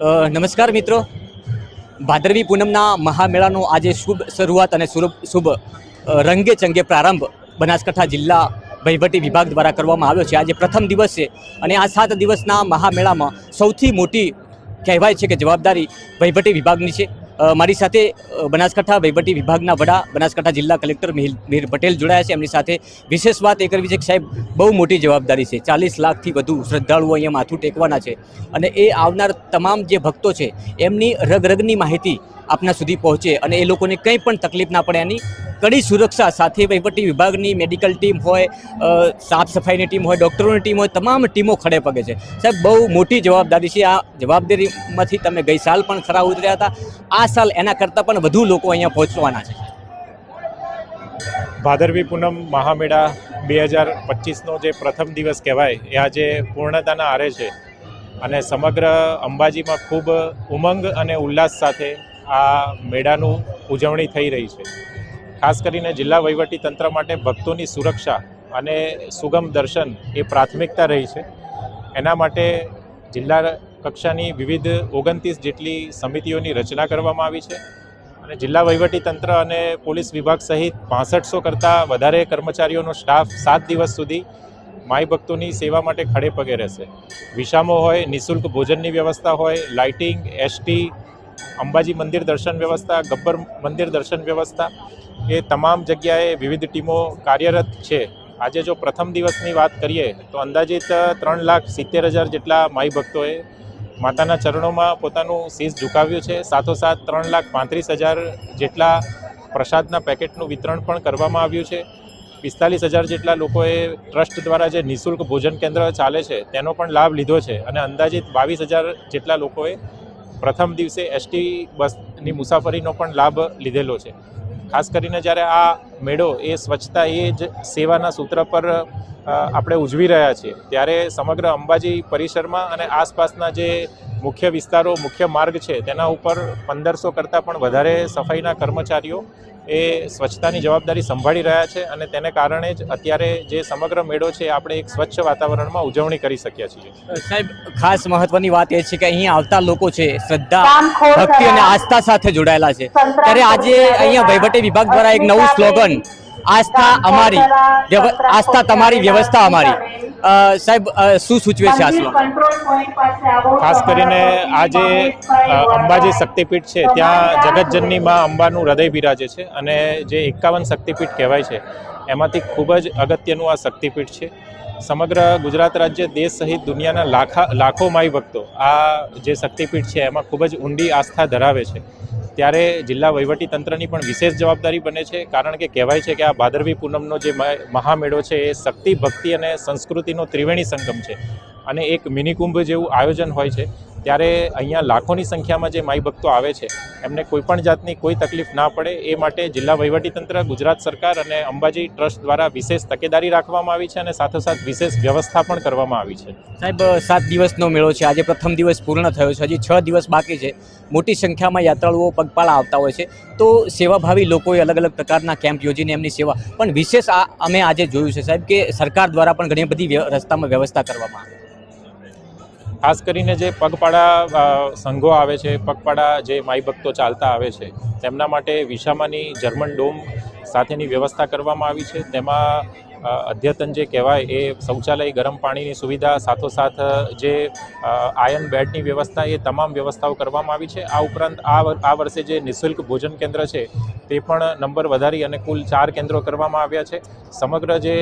નમસ્કાર મિત્રો. ભાદરવી પૂનમના મહામેળાનો આજે શુભ શરૂઆત અને શુભ રંગે ચંગે પ્રારંભ બનાસકાંઠા જિલ્લા વહીવટી વિભાગ દ્વારા કરવામાં આવ્યો છે. આજે પ્રથમ દિવસ છે અને આ સાત દિવસના મહામેળામાં સૌથી મોટી કહેવાય છે કે જવાબદારી વહીવટી વિભાગની છે. મારી સાથે બનાસકાંઠા વહીવટી વિભાગના વડા, બનાસકાંઠા જિલ્લા કલેક્ટર મિહિર પટેલ જોડાયા છે. એમની સાથે વિશેષ વાત એ કરવી છે કે સાહેબ, બહુ મોટી જવાબદારી છે. ચાલીસ લાખથી વધુ શ્રદ્ધાળુઓ અહીંયા માથું ટેકવાના છે. અને એ આવનાર તમામ જે ભક્તો છે, એમની રગરગની માહિતી આપના સુધી પહોંચે અને એ લોકોને કંઈ પણ તકલીફ ના પડે એની કડી સુરક્ષા સાથે વહીવટી વિભાગની મેડિકલ ટીમ હોય સાફ સફાઈની ટીમ હોય ડૉક્ટરોની ટીમ હોય, તમામ ટીમો ખડે પગે છે. સાહેબ, બહુ મોટી જવાબદારી છે. આ જવાબદારીમાંથી તમે ગઈ સાલ પણ ખરા ઉતર્યા હતા. આ સાલ એના કરતાં પણ વધુ લોકો અહીંયા પહોંચવાના છે. ભાદરવી પૂનમ મહામેળા બે હજાર પચીસનો જે પ્રથમ દિવસ કહેવાય, એ આજે પૂર્ણતાના આરે છે. અને સમગ્ર અંબાજીમાં ખૂબ ઉમંગ અને ઉલ્લાસ સાથે આ મેળાનું ઉજવણી થઈ રહી છે. ખાસ કરીને જિલ્લા વહીવટી તંત્ર માટે ભક્તોની સુરક્ષા અને સુગમ દર્શન એ પ્રાથમિકતા રહી છે. એના માટે જિલ્લા કક્ષાની વિવિધ ઓગણત્રીસ જેટલી સમિતિઓની રચના કરવામાં આવી છે અને જિલ્લા વહીવટી તંત્ર અને પોલીસ વિભાગ સહિત પાસઠસો કરતાં વધારે કર્મચારીઓનો સ્ટાફ સાત દિવસ સુધી માઈ ભક્તોની સેવા માટે ખડે પગે રહેશે. વિશામો હોય, નિઃશુલ્ક ભોજનની વ્યવસ્થા હોય, લાઇટિંગ, એસટી, અંબાજી મંદિર દર્શન વ્યવસ્થા, ગબ્બર મંદિર દર્શન વ્યવસ્થા એ તમામ જગ્યાએ વિવિધ ટીમો કાર્યરત છે. આજે જો પ્રથમ દિવસની વાત કરીએ, તો અંદાજિત ત્રણ લાખ સિત્તેર હજાર જેટલા માઈ ભક્તોએ માતાના ચરણોમાં પોતાનું શીશ ઝુકાવ્યું છે. સાથોસાથ ત્રણ લાખ પાંત્રીસ હજાર જેટલા પ્રસાદના પેકેટનું વિતરણ પણ કરવામાં આવ્યું છે. પિસ્તાલીસ હજાર જેટલા લોકોએ ટ્રસ્ટ દ્વારા જે નિઃશુલ્ક ભોજન કેન્દ્ર ચાલે છે, તેનો પણ લાભ લીધો છે અને અંદાજિત બાવીસ હજાર જેટલા લોકોએ પ્રથમ દિવસે એસટી બસની મુસાફરીનો પણ લાભ લીધેલો છે. ખાસ કરીને જ્યારે આ મેળો એ સ્વચ્છતા એ જ સેવાના સૂત્ર પર આપણે ઉજવી રહ્યા છીએ, ત્યારે સમગ્ર અંબાજી પરિસરમાં અને આસપાસના જે મુખ્ય વિસ્તારો મુખ્ય માર્ગ છે તેના ઉપર પંદરસો કરતાં પણ વધારે સફાઈના કર્મચારીઓ એ સ્વચ્છતાની જવાબદારી સંભાળી રહ્યા છે અને તેને કારણે જ અત્યારે જે સમગ્ર મેળો છે આપણે એક સ્વચ્છ વાતાવરણમાં ઉજવણી કરી શક્યા છીએ. સાહેબ ખાસ મહત્વની વાત એ છે કે અહીં આવતા લોકો છે શ્રદ્ધા ભક્તિ અને આસ્થા સાથે જોડાયેલા છે. ત્યારે આજે અહીંયા વહીવટી વિભાગ દ્વારા એક નવું સ્લોગન આસ્થા અમારી આસ્થા તમારી વ્યવસ્થા અમારી. સાહેબ શું સૂચવે છે આ ખાસ કરીને આજે અંબાજી શક્તિપીઠ છે ત્યાં જગતજનની માં અંબાનું હૃદય બિરાજે છે અને જે એકાવન શક્તિપીઠ કહેવાય છે એમાંથી ખૂબ જ અગત્યનું આ શક્તિપીઠ છે. સમગ્ર ગુજરાત રાજ્ય, દેશ સહિત દુનિયાના લાખા, લાખો માઈ ભક્તો આ જે શક્તિપીઠ છે, એમાં ખૂબ જ ઊંડી આસ્થા ધરાવે છે. ત્યારે જિલ્લા તંત્રની પણ વિશેષ જવાબદારી બને છે, કારણ કે કહેવાય છે કે આ ભાદરવી પૂનમનો જે મહામેળો છે, એ શક્તિ, ભક્તિ અને સંસ્કૃતિનો ત્રિવેણી સંગમ છે. અને એક મિનિકુંભ જેવું આયોજન હોય છે ત્યારે અહીંયા લાખોની સંખ્યામાં જે માઈ ભક્તો આવે છે, એમને કોઈ પણ જાતની કોઈ તકલીફ ના પડે, એ માટે જિલ્લા વહીવટીતંત્ર, ગુજરાત સરકાર અને અંબાજી ટ્રસ્ટ દ્વારા વિશેષ તકેદારી રાખવામાં આવી છે અને સાથોસાથ વિશેષ વ્યવસ્થા પણ કરવામાં આવી છે. સાહેબ, સાત દિવસનો મેળો છે. આજે પ્રથમ દિવસ પૂર્ણ થયો છે. હજી છ દિવસ બાકી છે. મોટી સંખ્યામાં યાત્રાળુઓ પગપાળા આવતા હોય છે. તો સેવાભાવી લોકોએ અલગ અલગ પ્રકારના કેમ્પ યોજીને એમની સેવા. પણ વિશેષ આ અમે આજે જોયું છે સાહેબ કે સરકાર દ્વારા પણ ઘણી બધી રસ્તામાં વ્યવસ્થા કરવામાં આવે. ખાસ કરીને જે પગપાળા સંઘો આવે છે, પગપાળા જે માઈ ભક્તો ચાલતા આવે છે, તેમના માટે વિશામાની જર્મન ડોમ સાથેની વ્યવસ્થા કરવામાં આવી છે. તેમાં અદ્યતન જે કહેવાય એ શૌચાલય ગરમ પાણીની સુવિધા, સાથોસાથ જે આયન બેડની વ્યવસ્થા એ તમામ વ્યવસ્થાઓ કરવામાં આવી છે. આ ઉપરાંત આ આ વર્ષે જે નિઃશુલ્ક ભોજન કેન્દ્ર છે, તે પણ નંબર વધારી અને કુલ ચાર કેન્દ્રો કરવામાં આવ્યા છે. સમગ્ર જે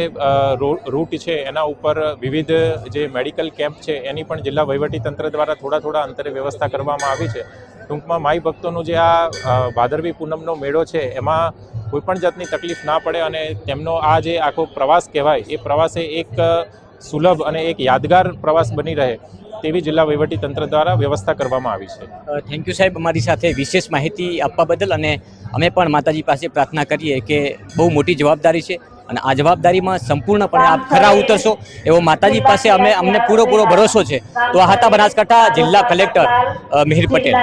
રૂટ છે, એના ઉપર વિવિધ જે મેડિકલ કેમ્પ છે, એની પણ જિલ્લા વહીવટી તંત્ર દ્વારા થોડા થોડા અંતરે વ્યવસ્થા કરવામાં આવી છે. ટૂંકમાં માઈ ભક્તોનું જે આ ભાદરવી પૂનમનો મેળો છે, એમાં કોઈ પણ જાતની તકલીફ ના પડે અને તેમનો આ જે આખો પ્રવાસ કહેવાય, એ પ્રવાસે એક સુલભ અને એક યાદગાર પ્રવાસ બની રહે તેવી જિલ્લા વહીવટી તંત્ર દ્વારા વ્યવસ્થા કરવામાં આવી છે. થેન્ક યુ સાહેબ અમારી સાથે વિશેષ માહિતી આપવા બદલ અને અમે પણ માતાજી પાસે પ્રાર્થના કરીએ કે બહુ મોટી જવાબદારી છે અને આ જવાબદારીમાં સંપૂર્ણપણે આપ ખરા ઉતરશો એવો માતાજી પાસે અમે અમને પૂરો ભરોસો છે. તો આ હતા બનાસકાંઠા જિલ્લા કલેક્ટર મિહિર પટેલ.